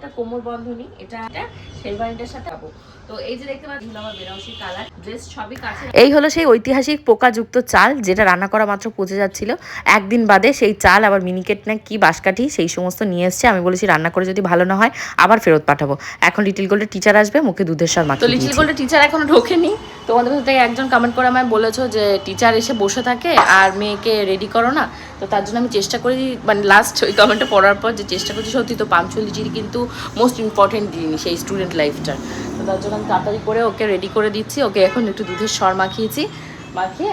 একটা কোমর বন্ধনী এটা সাথে তো এই যে দেখতে পাচ্ছি আমার বেনারসি কালার। ড্রেস সবই কাছে এই হলো সেই ঐতিহাসিক পোকাযুক্ত চাল যেটা রান্না করা মাত্র পচে যাচ্ছিল। একদিন বাদে সেই চাল আবার মিনিকেট না কি বাঁশকাঠি সেই সমস্ত নিয়ে এসছে। আমি বলেছি রান্না করে যদি ভালো না হয় আবার ফেরত পাঠাবো। এখন লিটিল গোল্ডের টিচার আসবে মুখে দুধের সার তো লিটিল গোল্ডের টিচার এখনও ঢোকেনি। তোমাদের থেকে একজন কমেন্ট করে আমায় বলেছ যে টিচার এসে বসে থাকে আর মেয়েকে রেডি করো না? তো তার জন্য আমি চেষ্টা করি মানে লাস্ট ওই কমেন্টটা পড়ার পর যে চেষ্টা করছি সত্যি তো পাংচুয়ালিটি কিন্তু মোস্ট ইম্পর্টেন্ট জিনিস এই স্টুডেন্ট লাইফটার তো তার জন্য তাড়াতাড়ি করে ওকে রেডি করে দিচ্ছি। ওকে এখন একটু দুধের সর মাখিয়েছি। মাখিয়ে,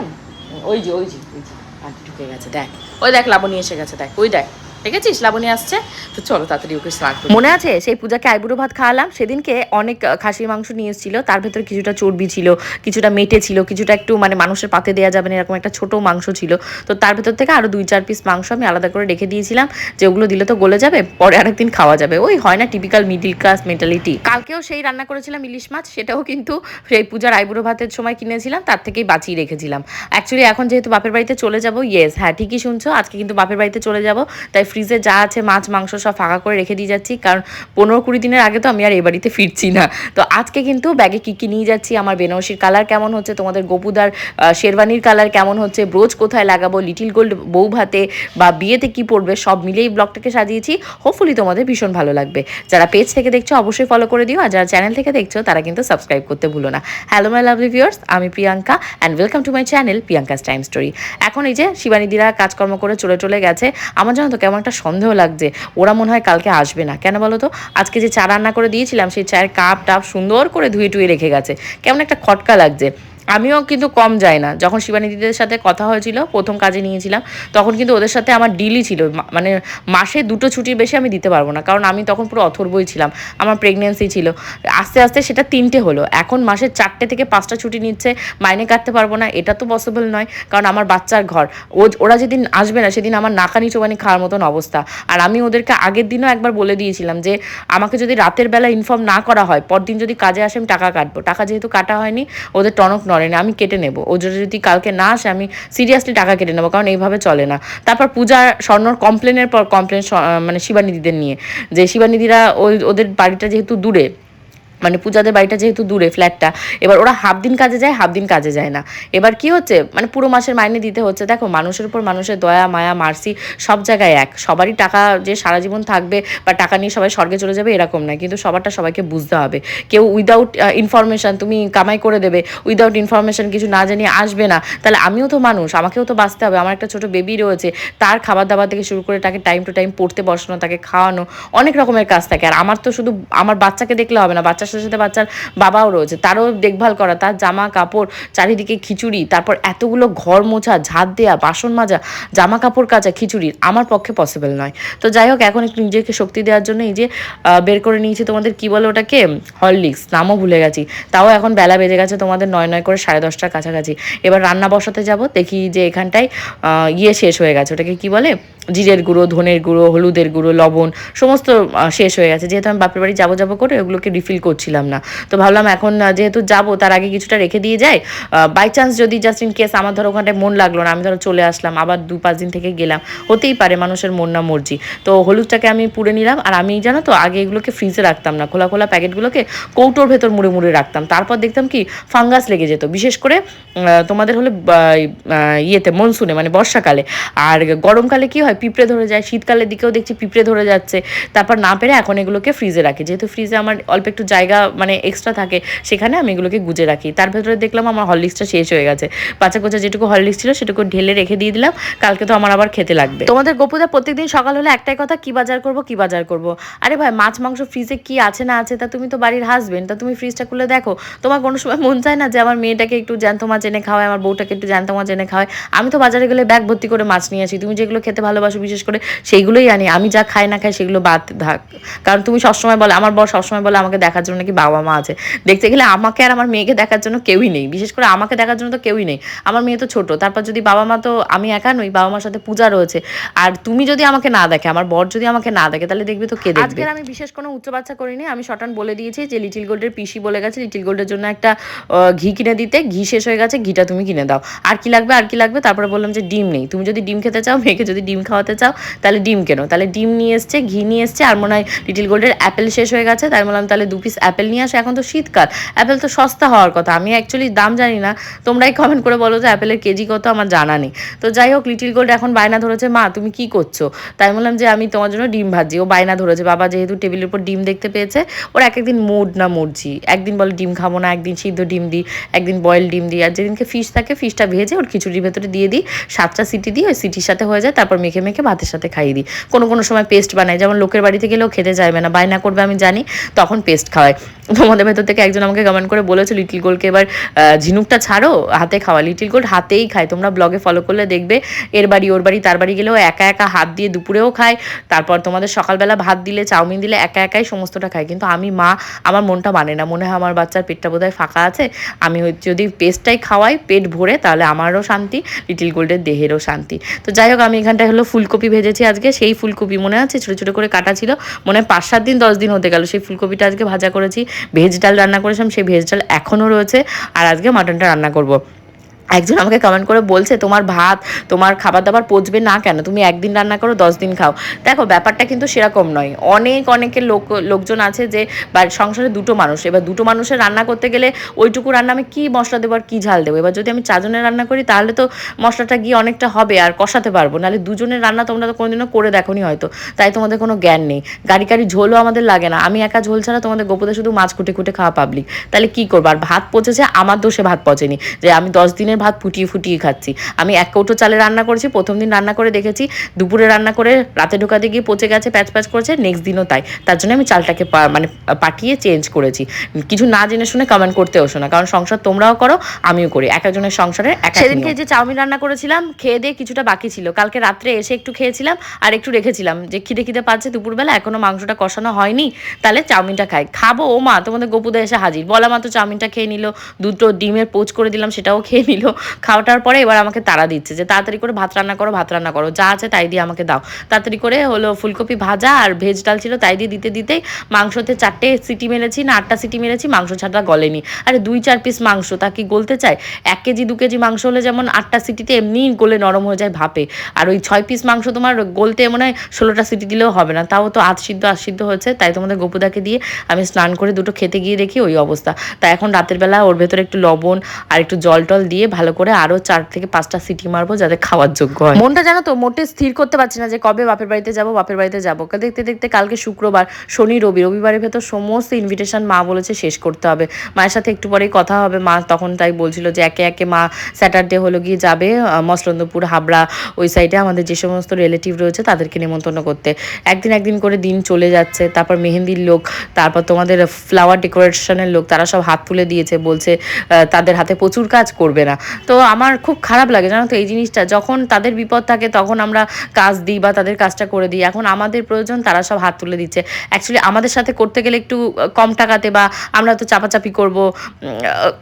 ওই যে ওই যে ওই যে আর ঢুকে গেছে, দেখ। ওই দেখ, লাবণী এসে গেছে, দেখ, ওই দেখ। দেখেছিস? লাবণী আসছে? তো চলো তাড়াতাড়ি ওকে স্নান মনে আছে? সেই পূজাকে আইবুড়ো ভাত খাওয়ালাম। সেদিনকে অনেক খাসির মাংস নিয়ে এসেছিল। তার ভেতরে কিছুটা চর্বি ছিল, কিছুটা মেটে ছিল, কিছুটা একটু মানে মানুষের পাতে দেওয়া যাবে না, এরকম একটা ছোট মাংস ছিল। তো তার ভেতর থেকে আরও দুই, চার পিস মাংস আমি আলাদা করে রেখে দিয়েছিলাম। যে ওগুলো দিলে তো গলে যাবে, পরে আরেকদিন খাওয়া যাবে। ওই হয় না টিপিক্যাল মিডিল ক্লাস মেন্টালিটি কালকেও সেই রান্না করেছিলাম ইলিশ মাছ। সেটাও কিন্তু সেই পূজার আইবুড়ো ভাতের সময় কিনেছিলাম, তার থেকেই বাঁচিয়ে রেখেছিলাম। অ্যাকচুয়ালি এখন যেহেতু বাপের বাড়িতে চলে যাব ইয়েস হ্যাঁ ঠিকই শুনছো, আজকে কিন্তু বাপের বাড়িতে চলে যাব, তাই ফ্রিজে যা আছে, মাছ, মাংস সব ফাঁকা করে রেখে দিয়ে যাচ্ছি। কারণ পনেরো কুড়ি দিনের আগে তো আমি আর এই বাড়িতে ফিরছি না। তো আজকে কিন্তু ব্যাগে কী কী নিয়ে যাচ্ছি, আমার বেনারসির কালার কেমন হচ্ছে, তোমাদের গোপুদার শেরওয়ানির কালার কেমন হচ্ছে, ব্রোজ কোথায় লাগাবো, লিটিল গোল্ড বউ ভাতে বা বিয়েতে কি পড়বে সব মিলেই ব্লগটাকে সাজিয়েছি। হোপফুলি তোমাদের ভীষণ ভালো লাগবে। যারা পেজ থেকে দেখছ, অবশ্যই ফলো করে দিও, আর যারা চ্যানেল থেকে দেখছ, তারা কিন্তু সাবস্ক্রাইব করতে ভুলো না। হ্যালো মাই লাভলি ভিউয়ার্স আমি Priyanka and welcome to my channel Priyanka's time story এখন এই যে শিবানীদিরা কাজকর্ম করে চলে চলে গেছে। আমার জানো তো কেমন একটা সন্দেহ লাগছে। ওরা মনে হয় কালকে আসবে না। কেন বলো তো? আজকে যে চা রান্না করে দিয়েছিলাম, সেই চায়ের কাপ টাপ সুন্দর করে ধুয়ে টুয়ে রেখে গেছে। কেমন একটা খটকা লাগছে। আমিও কিন্তু কম যাই না। যখন শিবানী দিদিদের সাথে কথা হয়েছিল, প্রথম কাজে নিয়েছিলাম, তখন কিন্তু ওদের সাথে আমার ডিলই ছিল। মানে মাসে দুটো ছুটির বেশি আমি দিতে পারব না, কারণ আমি তখন পুরো অথর্বই ছিলাম, আমার প্রেগনেন্সি ছিল। আস্তে আস্তে সেটা তিনটে হলো। এখন মাসে চারটে থেকে পাঁচটা ছুটি নিচ্ছে, মাইনে কাটতে পারব না, এটা তো পসিবল নয়, কারণ আমার বাচ্চার ঘর। ও ওরা যেদিন আসবে না, সেদিন আমার নাকানি চোবানি খাওয়ার মতন অবস্থা। আর আমি ওদেরকে আগের দিনও একবার বলে দিয়েছিলাম যে, আমাকে যদি রাতের বেলা ইনফর্ম না করা হয়, পরদিন যদি কাজে আসে আমি টাকা কাটবো। টাকা যেহেতু কাটা হয়নি, ওদের টনক নড়ে না, আমি কেটে নেব। ও যদি কালকে না আসে, আমি সিরিয়াসলি টাকা কেটে নেব, কারণ এইভাবে চলে না। তারপর পূজা স্বর্ণর কমপ্লেনের পর কমপ্লেন মানে শিবানিদিদের নিয়ে। যে শিবানিদিরা ওই ওদের বাড়িটা যেহেতু দূরে মানে পূজাদের বাড়িটা যেহেতু দূরে ফ্ল্যাটটা এবার ওরা হাফ দিন কাজে যায় হাফ দিন কাজে যায় না। এবার কি হচ্ছে মানে পুরো মাসের মাইনে দিতে হচ্ছে। দেখো, মানুষের উপর মানুষের দয়া, মায়া, মার্সি, সব জায়গায় এক। সবারই টাকা যে সারা জীবন থাকবে বা টাকা নিয়ে সবাই স্বর্গে চলে যাবে, এরকম না কিন্তু সবারটা সবাইকে বুঝতে হবে। কেউ উইদাউট ইনফরমেশন তুমি কামাই করে দেবে উইদাউট ইনফরমেশান কিছু না জানিয়ে আসবে না। তাহলে আমিও তো মানুষ, আমাকেও তো বাঁচতে হবে। আমার একটা ছোট বেবি রয়েছে, তার খাবার দাবার থেকে শুরু করে তাকে টাইম টু টাইম পড়তে বসানো, তাকে খাওয়ানো, অনেক রকমের কাজ থাকে। আর আমার তো শুধু, আমার বাচ্চাকে দেখলে হবে না বাচ্চার সাথে সাথে বাচ্চার বাবাও রয়েছে, তারও দেখভাল করা, তার জামা কাপড়, চারিদিকে খিচুড়ি, তারপর এতগুলো ঘর মোছা ঝাঁট দেওয়া বাসন মাজা, জামা কাপড় কাচা খিচুড়ি আমার পক্ষে পসিবল নয়। তো যাই হোক, এখন একটু নিজেকে শক্তি দেওয়ার জন্য এই যে বের করে নিয়েছি তোমাদের, কি বলে ওটাকে? হরলিক্স, নামও ভুলে গেছি। তাও এখন বেলা বেজে গেছে তোমাদের নয় নয় করে সাড়ে দশটার কাছাকাছি। এবার রান্না বসাতে যাব, দেখি যে এখানটায় ইয়ে শেষ হয়ে গেছে, ওটাকে কি বলে? জিরের গুঁড়ো, ধনের গুঁড়ো, হলুদের গুঁড়ো, লবণ, সমস্ত শেষ হয়ে গেছে। যেহেতু আমি বাপের বাড়ি যাব যাব করে ওগুলোকে রিফিল করছিলাম না। তো ভাবলাম এখন যেহেতু যাব, তার আগে কিছুটা রেখে দিয়ে যাই। বাই চান্স যদি জাস্ট ইন কেস আমার ধরো ওখানটায় মন লাগল না, আমি ধরো চলে আসলাম, আবার দু পাঁচ দিন থেকে গেলাম, হতেই পারে মানুষের মন না মর্জি। তো হলুদটাকে আমি পুড়ে নিলাম, আর আমি জানো তো, আগে এগুলোকে ফ্রিজে রাখতাম না, খোলা খোলা প্যাকেটগুলোকে কৌটোর ভেতর মুড়ে মুড়ে রাখতাম। তারপর দেখতাম কি ফাঙ্গাস লেগে যেত। বিশেষ করে তোমাদের হলে ইয়েতে মনসুনে মানে বর্ষাকালে। আর গরমকালে কি হয় পিঁপড়ে ধরে যায়, শীতকালের দিকেও দেখছি পিঁপড়ে ধরে যাচ্ছে। তারপর না পেরে এখন এগুলোকে ফ্রিজে রাখি। যেহেতু ফ্রিজে আমার অল্প একটু জায়গা মানে এক্সট্রা থাকে, সেখানে আমি এগুলোকে গুজে রাখি। তার ভেতরে দেখলাম আমার হরলিক্সটা শেষ হয়ে গেছে। বাচ্চা কোচা যেটুকু হরলিক্স ছিল, সেটুকু ঢেলে রেখে দিয়ে দিলাম। কালকে তো আমার আবার খেতে লাগবে। তোমাদের গোপুদা প্রত্যেকদিন সকাল হলে একটাই কথা, কি বাজার করব, কি বাজার করব? আরে ভাই, মাছ, মাংস ফ্রিজে কি আছে না আছে, তা তুমি তো বাড়ির হাজবেন্ড তা তুমি ফ্রিজটা খুলে দেখো। তোমার কোনো সময় মন চায় না যে আমার মেয়েটাকে একটু জ্যান্ত মাছ এনে খাওয়ায়, আমার বউটাকে একটু জ্যান্ত মাছ এনে খাওয়ায়। আমি তো বাজারে গেলে ব্যাগ ভর্তি করে মাছ নিয়ে আসি। তুমি যেগুলো খেতে ভালোবাসো বিশেষ করে সেইগুলোই আনি। আমি যা খাই না খাই সেগুলো বাদ থাক। কারণ তুমি সবসময় বলে, আমার বর সবসময় বলে আমাকে দেখার জন্য নাকি বাবা মা আছে। দেখতে গেলে আমাকে আর আমার মেয়েকে দেখার জন্য কেউই নেই। বিশেষ করে আমাকে দেখার জন্য তো কেউই নেই। আমার মেয়ে তো ছোট। তারপর যদি বাবা মা তো, আমি একা নই, বাবা মার সাথে পূজা রয়েছে। আর তুমি যদি আমাকে না দেখে, আমার বর যদি আমাকে না দেখে, তাহলে দেখবে তো কে দেখবে? আজকে আমি বিশেষ কোনো উচ্চ বাচ্চা করিনি। আমি শটান বলে দিয়েছি যে, লিটিল গোল্ডের পিসি বলে গেছে। লিটিল গোল্ডের জন্য একটা ঘি কিনে দিতে। ঘি শেষ হয়ে গেছে। ঘিটা তুমি কিনে দাও। আর কি লাগবে, আর কি লাগবে? তারপরে বললাম যে, ডিম নেই। তুমি যদি ডিম খেতে চাও, মেয়েকে যদি ডিম খাওয়া খাওয়াতে চাও, তাহলে ডিম কেন। তাহলে ডিম নিয়ে এসছে, ঘি নিয়ে এসছে, আর মনে হয় লিটিল গোল্ডের অ্যাপেল শেষ হয়ে গেছে, তাই বললাম তাহলে দু পিস অ্যাপেল নিয়ে আসো। এখন তো শীতকাল অ্যাপেল তো সস্তা হওয়ার কথা। আমি অ্যাকচুয়ালি দাম জানি না, তোমরাই কমেন্ট করে বলো যে অ্যাপেলের কেজি কত, আমার জানা নেই। তো যাই হোক লিটিল গোল্ড এখন বায়না ধরেছে, মা, তুমি কি করছ? তাই বললাম যে, আমি তোমার জন্য ডিম ভাজি। ও বায়না ধরেছে, বাবা যেহেতু টেবিলের উপর ডিম দেখতে পেয়েছে, ওর এক একদিন মুড না মরজি একদিন বলে ডিম খাব না, একদিন সিদ্ধ ডিম দিই, একদিন বয়েল ডিম দিই, আর যেদিনকে ফিশ থাকে ফিশটা ভেজে ওর খিচুড়ির ভেতরে দিয়ে দিই, সাতটা সিটি দিই, ওই সিটির সাথে হয়ে যায়, তারপর মেখে মেখে ভাতের সাথে খাইয়ে দিই। কোনো কোনো সময় পেস্ট বানাই। যেমন লোকের বাড়িতে গেলেও খেতে চাইবে না, বায়না করবে আমি জানি, তখন পেস্ট খাওয়াই। তোমাদের ভেতর থেকে একজন আমাকে কমেন্ট করে বলেছে লিটিল গোল্ডকে এবার ঝিনুকটা ছাড়ো, হাতে খাওয়া। লিটিল গোল্ড হাতেই খায়। তোমরা ব্লগে ফলো করলে দেখবে, এর বাড়ি, ওর বাড়ি, তার বাড়ি গেলেও একা একা হাত দিয়ে দুপুরেও খায়। তারপর তোমাদের সকালবেলা ভাত দিলে, চাউমিন দিলে একা একাই সমস্তটা খায়। কিন্তু আমি, মা, আমার মনটা মানে না। মনে হয় আমার বাচ্চার পেটটা বোধহয় ফাঁকা আছে। আমি যদি পেস্টটাই খাওয়াই, পেট ভরে, তাহলে আমারও শান্তি লিটিল গোল্ডের দেহেরও শান্তি। তো যাই হোক, আমি এখানটায় হলো ফুলকপি ভেজেছি আজকে, সেই ফুলকপি মনে আছে? ছোটো ছোটো করে কাটা ছিল, মনে হয় পাঁচ সাত দিন, দশ দিন হতে গেল। সেই ফুলকপিটা আজকে ভাজা করেছি, ভেজ ডাল রান্না করেছিলাম, সেই ভেজ ডাল এখনও রয়েছে, আর আজকে মাটনটা রান্না করব। একজন আমাকে কমেন্ট করে বলছে, তোমার ভাত, তোমার খাবার দাবার পচবে না কেন? তুমি একদিন রান্না করো, দশ দিন খাও। দেখো, ব্যাপারটা কিন্তু সেরকম নয়। অনেক, অনেকের লোক, লোকজন আছে যে সংসারে দুটো মানুষ, এবার দুটো মানুষের রান্না করতে গেলে ওইটুকু রান্না আমি কী মশলা দেবো আর কী ঝাল দেবো? এবার যদি আমি চারজনের রান্না করি, তাহলে তো মশলাটা গিয়ে অনেকটা হবে আর কষাতে পারব। নাহলে দুজনের রান্না তোমরা তো কোনোদিনও করে দেখোনি হয়তো। তাই তোমাদের কোনো জ্ঞান নেই। গাড়ি গাড়ি ঝোলও আমাদের লাগে না। আমি একা ঝোল ছাড়া তোমাদের গোপদে শুধু মাছ কুটে কুটে খাওয়া পাবলিক তাহলে কী করব? আর ভাত পচেছে, আমার দোষে ভাত পচেনি। যে আমি দশ দিনের ভাত ফুটিয়ে ফুটিয়ে খাচ্ছি। আমি এক কৌটো চালে রান্না করেছি, প্রথম দিন রান্না করে দেখেছি, দুপুরে রান্না করে রাতে ঢোকাতে গিয়ে পচে গেছে, প্যাচ প্যাচ করেছে নেক্সট দিনও তাই। তার জন্য আমি চালটাকে মানে পাঠিয়ে চেঞ্জ করেছি। কিছু না জেনে শুনে কমেন্ট করতে ওসো না কারণ সংসার তোমরাও করো, আমিও করি। এক একজনের সংসারে এক সেদিনকে যে চাউমিন রান্না করেছিলাম, খেয়ে দিয়ে কিছুটা বাকি ছিল। কালকে রাত্রে এসে একটু খেয়েছিলাম আর একটু রেখেছিলাম। যে খিদে খিদে পাচ্ছে, দুপুরবেলা এখনও মাংসটা কষানো হয়নি, তাহলে চাউমিনটা খাই। খাব ও মা তোমাদের গোপুদে এসে হাজির। বলা মাত্র চাউমিনটা খেয়ে নিল, দুটো ডিমের পোচ করে দিলাম, সেটাও খেয়ে নিল। খাওয়াটার পরে এবার আমাকে তাড়া দিচ্ছে যে, তাড়াতাড়ি করে ভাত রান্না করো, ভাত রান্না করো, যা আছে তাই দিয়ে আমাকে দাও। তাড়াতাড়ি করে হলো ফুলকপি ভাজা আর ভেজ ডাল ছিল তাই দিয়ে দিতে দিতেই মাংসতে চারটে সিটি মেরেছি না আটটা সিটি মেরেছি, মাংস ছাড়া গলেনি। আরে দুই চার পিস মাংস, তা কি গলতে চায়? এক কেজি, দু কেজি মাংস হলে যেমন আটটা সিটিতে এমনি গলে নরম হয়ে যায় ভাপে। আর ওই ছয় পিস মাংস তোমার গলতে মনে হয় ষোলোটা সিটি দিলেও হবে না, তাও তো আধ সিদ্ধ আধ সিদ্ধ হচ্ছে তাই তোমাদের গোপুদাকে দিয়ে আমি স্নান করে দুটো খেতে গিয়ে দেখি ওই অবস্থা। তাই এখন রাতের বেলা ওর ভেতরে একটু লবণ আর একটু জল টল দিয়ে ভালো করে আরও চার থেকে পাঁচটা সিটি মারবো যাতে খাওয়ার যোগ্য হয়। মনটা জানো তো, মোটে স্থির করতে পারছি না যে কবে বাপের বাড়িতে যাব, বাপের বাড়িতে যাব। দেখতে দেখতে কালকে শুক্রবার, শনি, রবি, রবিবারের ভেতর সমস্ত ইনভিটেশন মা বলেছে শেষ করতে হবে। মায়ের সাথে একটু পরেই কথা হবে, মা তখন তাই বলছিল যে একে একে মা স্যাটারডে হলো গিয়ে যাবে মসলন্দপুর, হাবড়া, ওই সাইডে আমাদের যে সমস্ত রিলেটিভ রয়েছে তাদেরকে নিমন্ত্রণ করতে। একদিন একদিন করে দিন চলে যাচ্ছে, তারপর মেহেন্দির লোক, তারপর তোমাদের ফ্লাওয়ার ডেকোরেশনের লোক, তারা সব হাত তুলে দিয়েছে, বলছে তাদের হাতে প্রচুর কাজ করবে না। তো আমার খুব খারাপ লাগে, জানো তো এই জিনিসটা। যখন তাদের বিপদ থাকে, তখন আমরা কাজ দিই বা তাদের কাজটা করে দিই। এখন আমাদের প্রয়োজন, তারা সব হাত তুলে দিচ্ছে। অ্যাকচুয়ালি আমাদের সাথে করতে গেলে একটু কম টাকাতে বা আমরা তো চাপাচাপি করব।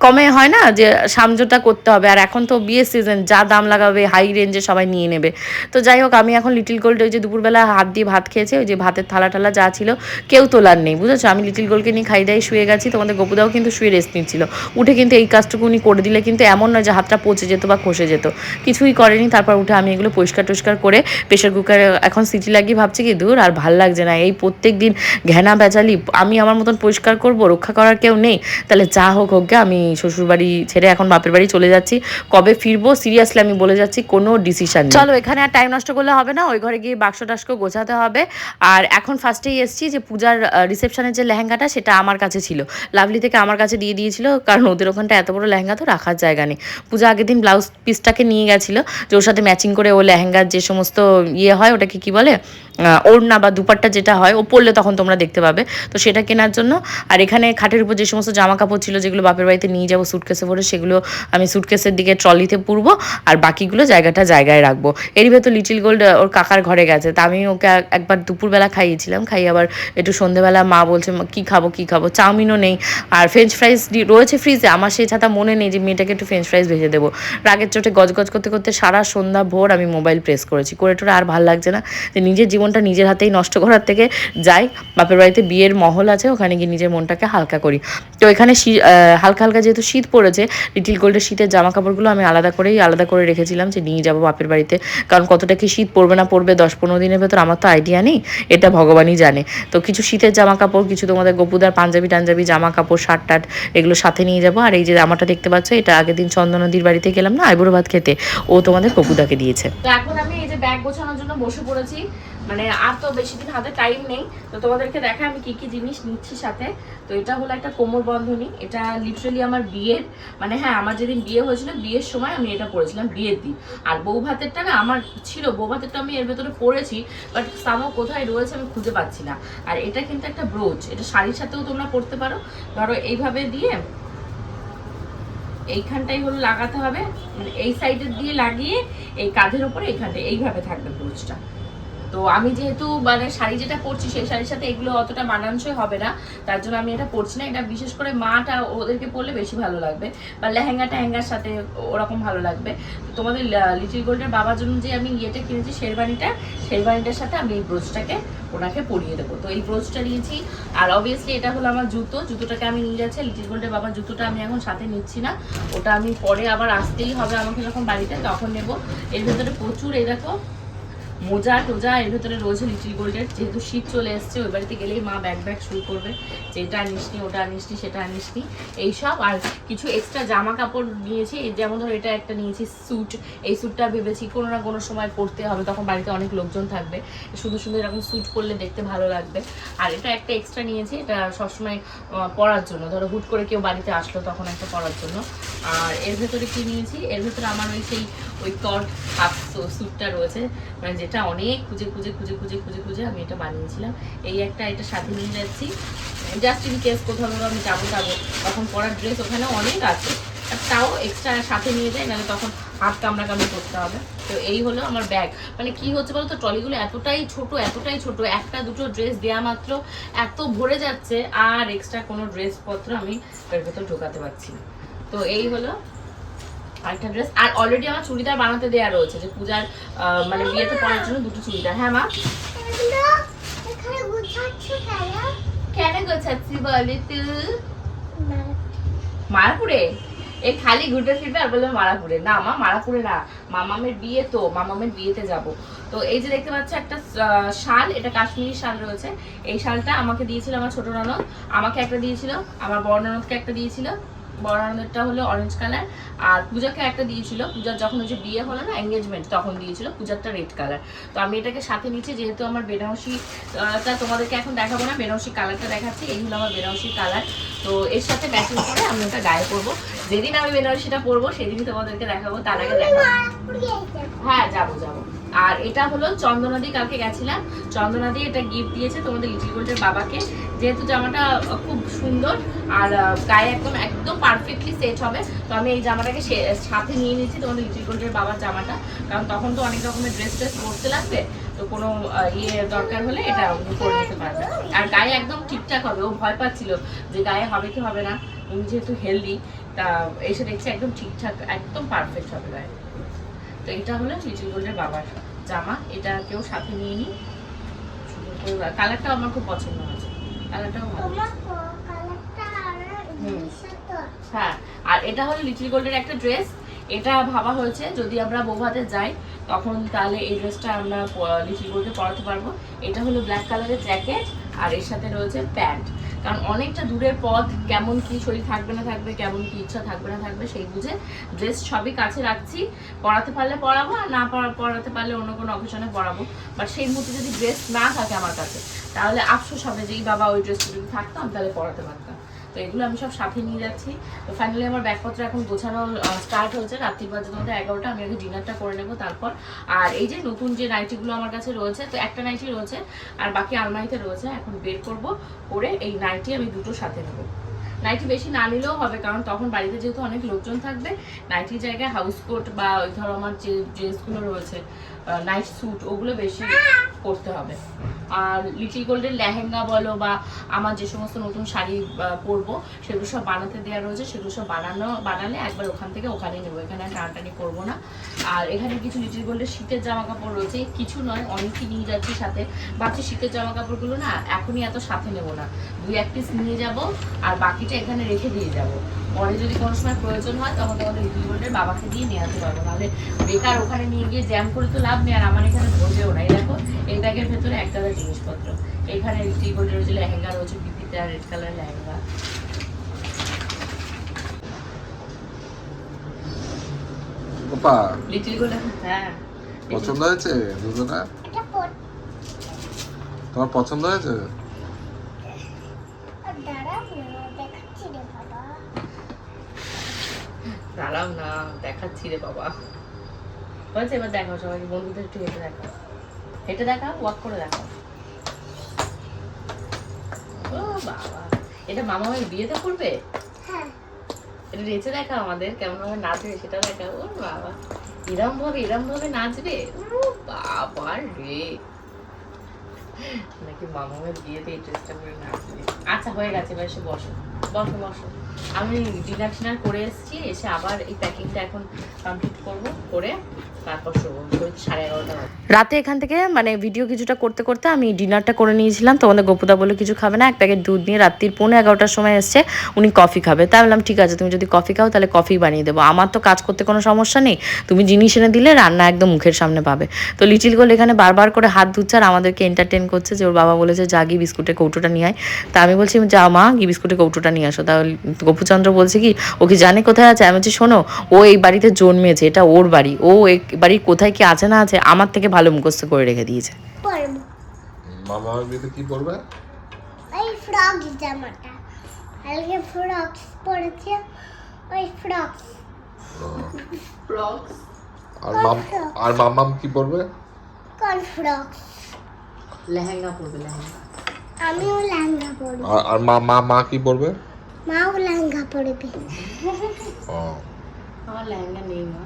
কমে হয় না যে সামজোটা করতে হবে। আর এখন তো বিয়ের সিজন যা দাম লাগাবে হাই রেঞ্জে সবাই নিয়ে নেবে। তো যাই হোক, আমি এখন লিটিল গোল্ড ওই যে দুপুরবেলা হাত দিয়ে ভাত খেয়েছি, ওই যে ভাতের থালা টালা যা ছিল, কেউ তোলার নেই, বুঝেছ? আমি লিটিল গোল্ডকে নিয়ে খাই দাই, শুয়ে গেছি, তোমাদের গোপুদাও কিন্তু শুয়ে রেস্ট নিচ্ছিল। উঠে কিন্তু এই কাজটুকু উনি করে দিলে কিন্তু এমন নয় যে হাতটা পচে যেত বা খসে যেত। কিছুই করেনি তারপর উঠে আমি এগুলো পরিষ্কার টরিষ্কার করে প্রেশার কুকারে এখন সিটি লাগিয়ে ভাবছি কি দূর আর ভালো লাগছে না। এই প্রত্যেক দিন ঘেনা বেচালি আমি আমার মতন পরিষ্কার করব রক্ষা করার কেউ নেই। তাহলে যা হোক হোক গে, আমি শ্বশুরবাড়ি ছেড়ে এখন বাপের বাড়ি চলে যাচ্ছি। কবে ফিরবো? সিরিয়াসলি আমি বলে যাচ্ছি কোনো ডিসিশন চলো এখানে আর টাইম নষ্ট করলে হবে না। ওই ঘরে গিয়ে বাক্স টাক্স গোছাতে হবে। আর এখন ফার্স্টেই এসছি যে পূজার রিসেপশনের যে লেহেঙ্গাটা সেটা আমার কাছে ছিল। লাভলি থেকে আমার কাছে দিয়ে দিয়েছিল কারণ ওদের ওখানটা এত বড় লেহেঙ্গা তো রাখার জায়গা নেই। পূজা আগের দিন ব্লাউজ পিসটাকে নিয়ে গেছিল যে ওর সাথে ম্যাচিং করে ও লেহেঙ্গার যে সমস্ত ইয়ে হয় ওটাকে কি বলে ওড়না বা দুপাট্টা যেটা হয় ও পরলে তখন তোমরা দেখতে পাবে। তো সেটা কেনার জন্য আর এখানে খাটের উপর যে সমস্ত জামা কাপড় ছিল যেগুলো বাপের বাড়িতে নিয়ে যাব সুটকেসে ভরে সেগুলো আমি সুটকেসের দিকে ট্রলিতে পুরবো আর বাকিগুলো জায়গাটা জায়গায় রাখব। এরই ভেতর লিটিল গোল্ড ওর কাকার ঘরে গেছে তা আমি ওকে একবার দুপুরবেলা খাইয়েছিলাম খাই আবার একটু সন্ধেবেলা মা বলছে "মা, কি খাব কি খাব? চাউমিনও নেই। আর ফ্রেঞ্চ ফ্রাইস রয়েছে ফ্রিজে আমার সেই ছাতা মনে নেই যে মেয়েটাকে একটু ফ্রেঞ্চ ফ্রাইস সারপ্রাইজ ভেজে দেবো। রাগের চোটে গজগজ করতে করতে সারা সন্ধ্যা ভোর আমি মোবাইল প্রেস করেছি। করে টোরে আর ভালো লাগছে না যে নিজের জীবনটা নিজের হাতেই নষ্ট করার থেকে যাই। বাপের বাড়িতে বিয়ের মহল আছে, ওখানে গিয়ে নিজের মনটাকে হালকা করি। তো এখানে হালকা হালকা যেহেতু শীত পড়েছে লিটিল গোল্ডের শীতের জামা কাপড়গুলো আমি আলাদা করেই আলাদা করে রেখেছিলাম যে নিয়ে যাব বাপের বাড়িতে। কারণ কতটা কি শীত পড়বে না পড়বে দশ পনেরো দিনের ভেতর আমার তো আইডিয়া নেই, এটা ভগবানই জানে। তো কিছু শীতের জামা কাপড় কিছু তোমাদের গোপুদার পাঞ্জাবি টাঞ্জাবি জামা কাপড় শার্ট টাট এগুলো সাথে নিয়ে যাব। আর এই যে জামাটা দেখতে পাচ্ছ, এটা আগের দিন চন্দনদীর বাড়িতে গেলাম না, আইবুড়ো ভাত খেতে। ও তোমাদের কপুদাকে দিয়েছে। তো এখন আমি এই যে ব্যাগ গোছানোর জন্য বসে পড়েছি। মানে আর তো বেশি দিন হাতে টাইম নেই। তো তোমাদেরকে দেখা আমি কি কি জিনিস নিচ্ছি সাথে। তো এটা হলো একটা কোমর বন্ধনী। এটা লিটারালি আমার বিয়ের মানে হ্যাঁ আমার যেদিন বিয়ে হয়েছিল, বিয়ের সময় আমি এটা পরেছিলাম, বিয়ের দিন। আর বউ ভাতেরটা না আমার ছিল, বউ ভাতেরটা আমি এর ভেতরে পরেছি বাট সামো কোথায় রয়েছে আমি খুঁজে পাচ্ছি না। আর এটা কিন্তু একটা ব্রোচ এটা শাড়ির সাথেও তোমরা পরতে পারো। ধরো এইভাবে দিয়ে এইখানটাই হলো লাগাতে হবে। মানে এই সাইডের দিয়ে লাগিয়ে এই কাঁধের উপরে এইখানটা এইভাবে থাকবে ব্রুচটা। তো আমি যেহেতু মানে শাড়ি যেটা পরছি সেই শাড়ির সাথে এগুলো অতটা মানানসই হবে না। তার জন্য আমি এটা পরছি না। এটা বিশেষ করে মাটা ওদেরকে পরলে বেশি ভালো লাগবে বা লেহেঙ্গা টেহেঙ্গার সাথে ওরকম ভালো লাগবে। তোমাদের লিটিল গোল্ডের বাবার জন্য যে আমি ইয়েটা কিনেছি শেরবানিটা শেরবানিটার সাথে আমি এই ব্রোচটাকে ওনাকে পরিয়ে দেবো। তো এই ব্রোচটা নিয়েছি। আর অবভিয়াসলি এটা হলো আমার জুতো। জুতোটাকে আমি নিয়ে যাচ্ছি। লিটিল গোল্ডের বাবার জুতোটা আমি এখন সাথে নিচ্ছি না। ওটা আমি পরে আবার আসতেই হবে আমাকে যখন বাড়িতে, তখন নেব। এর ভেতরে প্রচুর এই দেখো মোজা টোজা এর ভেতরে রয়েছে লিটিল গোল্ডের। যেহেতু শীত চলে এসছে, ওই বাড়িতে গেলেই মা ব্যাগ ব্যাগ শুরু করবে। যে এটা আনিসনি, ওটা আনিসনি, সেটা আনিসনি। এইসব আর কিছু এক্সট্রা জামা কাপড় নিয়েছি যেমন ধরো এটা একটা নিয়েছি স্যুট এই স্যুটটা ভেবেছি কোনো না কোনো সময় পরতে হবে, তখন বাড়িতে অনেক লোকজন থাকবে। সুন্দর সুন্দর এরকম স্যুট পরলে দেখতে ভালো লাগবে। আর এটা একটা এক্সট্রা নিয়েছি, এটা সবসময় পরার জন্য। ধরো হুট করে কেউ বাড়িতে আসলো তখন একটা পরার জন্য। আর এর ভেতরে কি নিয়েছি? এর ভেতরে আমার ওই সেই, ওই কট হাফ স্যুটটা রয়েছে। মানে যেটা অনেক খুঁজে খুঁজে খুঁজে খুঁজে খুঁজে খুঁজে আমি এটা বানিয়েছিলাম। এই একটা এটা সাথে নিয়ে যাচ্ছি। জাস্ট ইন কেস কোথাও ধরো আমি যাব যাব। তখন পরার ড্রেস ওখানে অনেক আছে। তাও এক্সট্রা সাথে নিয়ে যাই, নাহলে তখন হাত কামড়া কামড়ি করতে হবে। তো এই হলো আমার ব্যাগ মানে কি হচ্ছে বলতো, ট্রলিগুলো এতটাই ছোট এতটাই ছোট, একটা, দুটো ড্রেস দেওয়া মাত্র, এত ভরে যাচ্ছে, আর এক্সট্রা কোনো ড্রেসপত্র আমি এর ভেতর ঢোকাতে পারছি না। তো এই হলো আরেকটা ড্রেস আর অলরেডি আমার চুড়িদার বানাতে দেওয়া রয়েছে, যে পূজার মানে বিয়েতে পরার জন্য দুটো চুড়িদার। হ্যাঁ মা? কেন গোছাচ্ছি বলি তুই না মারাপুরে? এই খালি ঘুরতে ফিরবে আর বলবে মারাপুরে। না, মা, মারাপুরে না। মামামের বিয়ে তো, মামামের বিয়েতে যাব। তো এই যে দেখতে পাচ্ছ একটা শাল, এটা কাশ্মীরি শাল রয়েছে। এই শালটা আমাকে দিয়েছিল আমার ছোট ননদ। আমাকে একটা দিয়েছিল, আমার বড় ননদকে একটা দিয়েছিল। বড় হলো অরেঞ্জ কালার আর পূজাকে একটা দিয়েছিল পূজার যখন ওই যে বিয়ে হলো না এঙ্গেজমেন্ট তখন দিয়েছিল পূজারটা রেড কালার তো আমি এটাকে সাথে নিচ্ছি যেহেতু আমার বেনারসি আহ, টা তোমাদেরকে এখন দেখাবো না বেনারসি কালারটা দেখাচ্ছি এই হলো আমার বেনারসি কালার তো এর সাথে ম্যাচিং করে আমি ওটা গায়ে পরবো। যেদিন আমি বেনারসিটা পরবো সেদিনই তোমাদেরকে দেখাবো তার আগে দেখাবো। হ্যাঁ যাব যাব। আর এটা হলো চন্দনাদি কালকে গেছিলাম। চন্দনাদি এটা গিফট দিয়েছে তোমাদের লিটিল গোল্ডের বাবাকে। যেহেতু জামাটা খুব সুন্দর আর গায়ে একদম একদম পারফেক্টলি সেট হবে। তো আমি এই জামাটাকে সাথে নিয়ে নিয়েছি তোমাদের লিটিল গোল্ডের বাবার জামাটা। কারণ তখন তো অনেক রকমের ড্রেস ট্রেস পরতে লাগবে। তো কোনো ইয়ে দরকার হলে এটা করে নিতে পারবে আর গায়ে একদম ঠিকঠাক হবে, ও ভয় পাচ্ছিল যে গায়ে হবে কি হবে না। উনি যেহেতু হেলদি তা এসে দেখছি একদম ঠিকঠাক, একদম পারফেক্ট হবে গায়ে। তো এটা হলো লিটিল গোল্ডের বাবার জামা। এটা কেউ সাথে নিয়ে নি কালারটাও আমার খুব পছন্দ হয়েছে। কালারটাও ভালো কালারটা হ্যাঁ আর এটা হলো লিটিল গোল্ডের একটা ড্রেস। এটা ভাবা হয়েছে যদি আমরা বৌভাতে যাই তখন তাহলে এই ড্রেসটা আমরা লিটিল গোল্ডে পরাতে পারব। এটা হলো ব্ল্যাক কালারের জ্যাকেট আর এর সাথে রয়েছে প্যান্ট। কারণ অনেকটা দূরের পথ, কেমন কি শরীর থাকবে না থাকবে, কেমন কি ইচ্ছা থাকবে না থাকবে, সেই বুঝে ড্রেস সবই কাছে রাখছি। পড়াতে পারলে পড়াবো, আর না পড়াতে পারলে অন্য কোনো অকেশনে পড়াবো। বাট সেই মুহূর্তে যদি ড্রেস না থাকে আমার কাছে, তাহলে আফসোস হবে যে, এই বাবা ওই ড্রেসটা যদি থাকতো, আমি তাহলে পড়াতে পারতাম। তো এগুলো আমি সব সাথে নিয়ে যাচ্ছি। তো ফাইনালি আমার ব্যাগপত্র এখন গোছানো স্টার্ট হয়েছে রাত্রি বাজে তোমাদের এগারোটা, আমি আগে ডিনারটা করে নেব তারপর। আর এই যে নতুন যে নাইটিগুলো আমার কাছে রয়েছে, তো একটা নাইটি রয়েছে, আর বাকি আলমারিতে রয়েছে, এখন বের করব, করে এই নাইটি আমি দুটো সাথে নেব। নাইটি বেশি না নিলেও হবে, কারণ তখন বাড়িতে যেহেতু অনেক লোকজন থাকবে নাইটির জায়গায় হাউস কোট বা ওই ধরো আমার যে ড্রেসগুলো রয়েছে নাইট স্যুট ওগুলো বেশি করতে হবে। আর লিটিল গোল্ডের লেহেঙ্গা বলো বা আমার যে সমস্ত নতুন শাড়ি পরবো, সেগুলো সব বানাতে দেওয়া রয়েছে, সেগুলো সব বানানো, বানালে একবার ওখান থেকে ওখানেই নেব, এখানে টানাটানি করব না। আর এখানে কিছু লিটিল গোল্ডের শীতের জামা কাপড় রয়েছে। কিছু নয়, অনেকই নিয়ে যাচ্ছি সাথে। ভাবছি শীতের জামা কাপড়গুলো না এখনই এত সাথে নেব না। দুই এক পিস নিয়ে যাব আর বাকিটা এখানে রেখে দিয়ে যাব। পরে যদি কোনো সময় প্রয়োজন হয় তখন তোমাদের লিটিল গোল্ডের বাবাকে দিয়ে নিয়ে আসতে পারব। নাহলে বেকার ওখানে নিয়ে গিয়ে জ্যাম করে তো লাভ নেই, আর আমার এখানে ধরবেও না। এই দেখো, এই ব্যাগের ভেতরে একটা জিনিসপত্র। এখানে লিটিল গোল্ডের রয়েছে লেহেঙ্গা, রয়েছে আর red colour lehenga. Little gold হ্যাঁ। পছন্দ হয়েছে দুজনা তোমার পছন্দ হয়েছে? দাঁড়া দেখাচ্ছি রে বাবা। দাঁড়াও না দেখাচ্ছি রে বাবা। হয়েছে এবার দেখো সবাইকে বন্ধুদের একটু হেঁটে দেখো হেঁটে দেখা ওয়াক করে দেখো ও বাবা এটা মামা ভাই বিয়েতে করবে হ্যাঁ। এটা নেচে দেখা আমাদের, কেমন ভাবে নাচবে সেটা দেখা। ও বাবা, এরম ভাবে এরম ভাবে নাচবে? ও বাবা রে। নাকি মামা ভাই বিয়েতে এই ড্রেসটা করে নাচবে? আচ্ছা হয়ে গেছে, এবার এসে বসো। বসো বসো। আমি ডিনার টিনার করে এসেছি, এসে আবার এই প্যাকিংটা এখন কমপ্লিট করব, করে সাড়ে এগারোটা রাতে এখান থেকে মানে ভিডিও কিছুটা করতে করতে আমি ডিনারটা করে নিয়েছিলাম। তোমাদের গোপুদা বলে কিছু খাবে না, এক প্যাকেট দুধ নিয়ে রাত্রির পৌনে এগারোটার সময় এসছে, উনি কফি খাবে। তাই বললাম, ঠিক আছে, তুমি যদি কফি খাও, তাহলে কফি বানিয়ে দেবো। আমার তো কাজ করতে কোনো সমস্যা নেই। তুমি জিনিস এনে দিলে, রান্না একদম মুখের সামনে পাবে। তো লিটিল গোল এখানে বারবার করে হাত ধুচ্ছে আর আমাদেরকে এন্টারটেন করছে যে ওর বাবা বলেছে, যা গি বিস্কুটের কৌটোটা নিয়ে আয়। তা আমি বলছি যা মা গি বিস্কুটের কৌটোটা নিয়ে আসো। তাহলে গপুচন্দ্র বলছে কি ও কি জানে কোথায় আছে? আমি বলছি শোনো ও এই বাড়িতে জন্মেছে এটা ওর বাড়ি। ও এই বাড়ির কোথায় কি আছে না আছে আমার থেকে ভালো মুখস্থ করে রেখে দিয়েছে। মামা বিয়েতে কি করবে ওই ফ্রক জামাটা। কালকে ফ্রক্স পরেছে ওই ফ্রক্স ফ্রক্স আর মাম আর মামাম কি পরবে কোন ফ্রক্স লেহেঙ্গা পরবে লেহেঙ্গা। আমিও লেহেঙ্গা পরবো আর আর মা মা মা কি পরবে মাও লেহেঙ্গা পরবে ও। আমার লেহেঙ্গা নেই মা।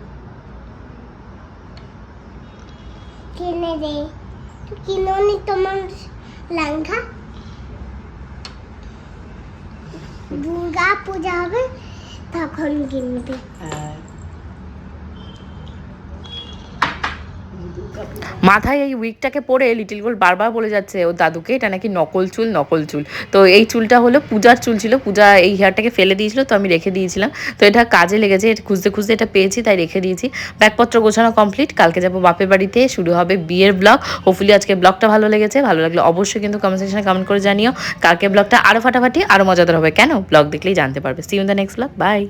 কিনে দে। তুই কিনোনি তোমার লেহেঙ্গা। দুর্গা পূজা হবে তখন কিনবে। হ্যাঁ। মাথায় এই উইকটাকে পরে লিটিল গোল বারবার বলে যাচ্ছে, ও দাদুকে, এটা নাকি নকল চুল নকল চুল। তো এই চুলটা হলো পূজার চুল ছিল, পূজা এই হেয়ারটাকে ফেলে দিয়েছিল, তো আমি রেখে দিয়েছিলাম। তো এটা কাজে লেগেছে খুঁজতে খুঁজতে এটা পেয়েছি, তাই রেখে দিয়েছি। ব্যাগপত্র গোছানো কমপ্লিট কালকে যাব বাপের বাড়িতে, শুরু হবে বিয়ের ব্লগ হোপফুলি আজকে ব্লগটা ভালো লেগেছে, ভালো লাগলে অবশ্যই কিন্তু কমেন্ট সেকশনে কমেন্ট করে জানিও। কালকে ব্লগটা আরও ফাটাফাটি আরও মজাদার হবে। কেন? ব্লগ দেখলেই জানতে পারবে। See in the next blog bye